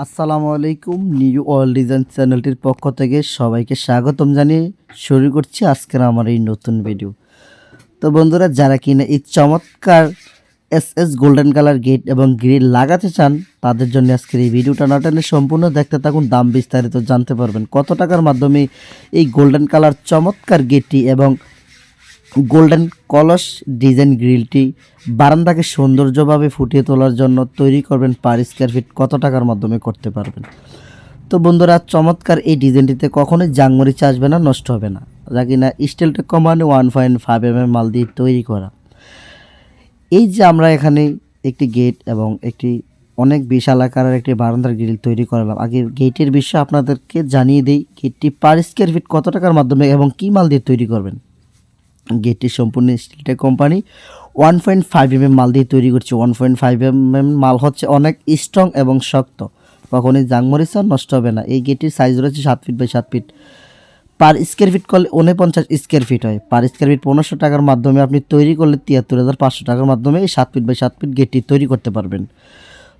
আসসালামু আলাইকুম new world design চ্যানেলটির পক্ষ থেকে সবাইকে স্বাগতম জানিয়ে শুরু করছি আজকের আমার এই নতুন ভিডিও। তো বন্ধুরা, যারা কিনা এই চমৎকার S S golden colour gate এবং গ্রিল লাগাতে চান, তাদের জন্য আজকের এই ভিডিওটা না টেনে সম্পূর্ণ দেখতে থাকুন, দাম বিস্তারিত জানতে পারবেন। কত টাকার মাধ্যমে এই গোল্ডেন কালার চমৎকার গেটটি এবং গোল্ডেন কলস ডিজাইন গ্রিলটি বারান্দাকে সৌন্দর্যভাবে ফুটিয়ে তোলার জন্য তৈরি করবেন পার স্কোয়ার ফিট কত টাকার মাধ্যমে করতে পারবেন? তো বন্ধুরা, চমৎকার এই ডিজাইনটিতে কখনোই জাংমরিচ আসবে না, নষ্ট হবে না। যা কিনা স্টিলটা company one point five M M মাল দিয়ে তৈরি করা। এই যে আমরা এখানে একটি গেট এবং একটি অনেক বিশাল আকারের একটি বারান্দার গ্রিল তৈরি করলাম। আগে গেটের বিষয়ে আপনাদেরকে জানিয়ে দিই গেটটি পার স্কোয়ার ফিট কত টাকার মাধ্যমে এবং কী মাল দিয়ে তৈরি করবেন? গেটটি সম্পূর্ণ Steeltech company. One point five M M মাল দিয়ে তৈরি করছে। One point five M M মাল হচ্ছে অনেক স্ট্রং এবং শক্ত। কখনোই জাংমরিচা নষ্ট হবে না। এই গেটটির সাইজ রয়েছে সাত ফিট বাই সাত ফিট পার স্কোয়ার ফিট করলে উনপঞ্চাশ স্কোয়ার ফিট হয়। পার স্কোয়ার ফিট পনেরোশো টাকার মাধ্যমে আপনি তৈরি করলে তিয়াত্তর হাজার পাঁচশো টাকার মাধ্যমে এই সাত ফিট বাই সাত ফিট গেটটি তৈরি করতে পারবেন।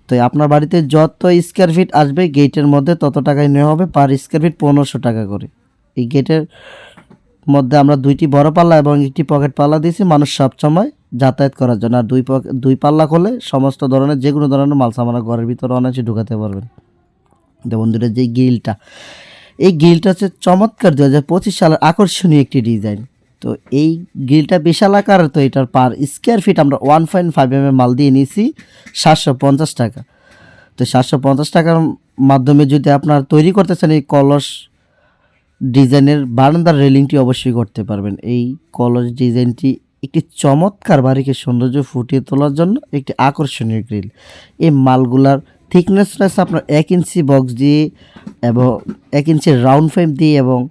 তো আপনার বাড়িতে যত স্কোয়ার ফিট আসবে, গেটের মধ্যে তত টাকায় নেওয়া হবে। পার স্কোয়ার ফিট পনেরোশো টাকা করে। এই গেটের মধ্যে আমরা দুইটি বড় পাল্লা এবং একটি পকেট পাল্লা দিয়েছি। মানুষ সবসময় যাতায়াত করার জন্য। আর দুই দুই পাল্লা করলে সমস্ত ধরনের যে কোনো ধরনের মাল সামানা ঘরের ভিতরে অনায়াসে ঢুকাতে পারবেন। তো বন্ধুরা, যে গ্রিলটা, এই গ্রিলটা হচ্ছে চমৎকার দু হাজার পঁচিশ সালের আকর্ষণীয় একটি ডিজাইন। তো এই গ্রিলটা বিশাল আকারের, তো এটার পার স্কোয়ার ফিট আমরা ওয়ান পয়েন্ট ফাইভ এম মাল দিয়ে নিয়েছি সাতশো পঞ্চাশ টাকা। তো সাতশো পঞ্চাশ টাকার মাধ্যমে যদি আপনার তৈরি করতে চান এই কলস ডিজাইনের বারান্দার রেলিংটি অবশ্যই করতে পারবেন। এই কলস ডিজাইনটি একটি চমৎকার বাড়িকে সৌন্দর্য ফুটিয়ে তোলার জন্য একটি আকর্ষণীয় গ্রিল। এই মালগুলার থিকনেস রয়েছে আপনার এক ইঞ্চি বক্স দিয়ে এবং এক ইঞ্চি রাউন্ড ফ্রেম দিয়ে এবং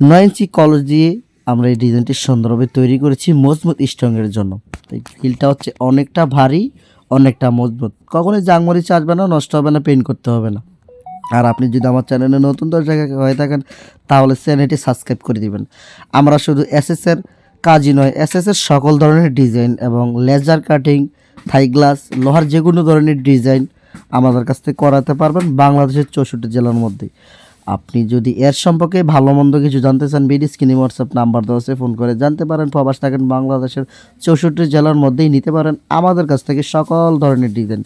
নয় ইঞ্চি কলস দিয়ে আমরা এই ডিজাইনটি সুন্দরভাবে তৈরি করেছি মজবুত স্ট্রংয়ের জন্য। তো এই গ্রিলটা হচ্ছে অনেকটা ভারী, অনেকটা মজবুত। কখনোই জাংমরিচ আসবে না, নষ্ট হবে না পেন্ট করতে হবে না। আর আপনি যদি আমার চ্যানেলে নতুন দর্শক হয়ে থাকেন, তাহলে চ্যানেলটি সাবস্ক্রাইব করে দিবেন। আমরা শুধু এসএসের কাজই নয় এসএসের সকল ধরনের ডিজাইন এবং লেজার কাটিং, থাই গ্লাস, লোহার যে কোনো ধরনের ডিজাইন আমাদের কাছ থেকে করাতে পারবেন বাংলাদেশের চৌষট্টি জেলার মধ্যে আপনি যদি এর সম্পর্কে ভালো মন্দ কিছু জানতে চান, বিডি স্ক্রিনে হোয়াটসঅ্যাপ নাম্বার দেওয়া আছে, ফোন করে জানতে পারেন। প্রবাস থাকেন বাংলাদেশের চৌষট্টি জেলার মধ্যেই, নিতে পারেন আমাদের কাছ থেকে সকল ধরনের ডিজাইন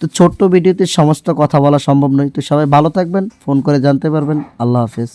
তো ছোট্ট ভিডিওতে সমস্ত কথা বলা সম্ভব নয়। তো সবাই ভালো থাকবেন, ফোন করে জানতে পারবেন। আল্লাহ হাফেজ।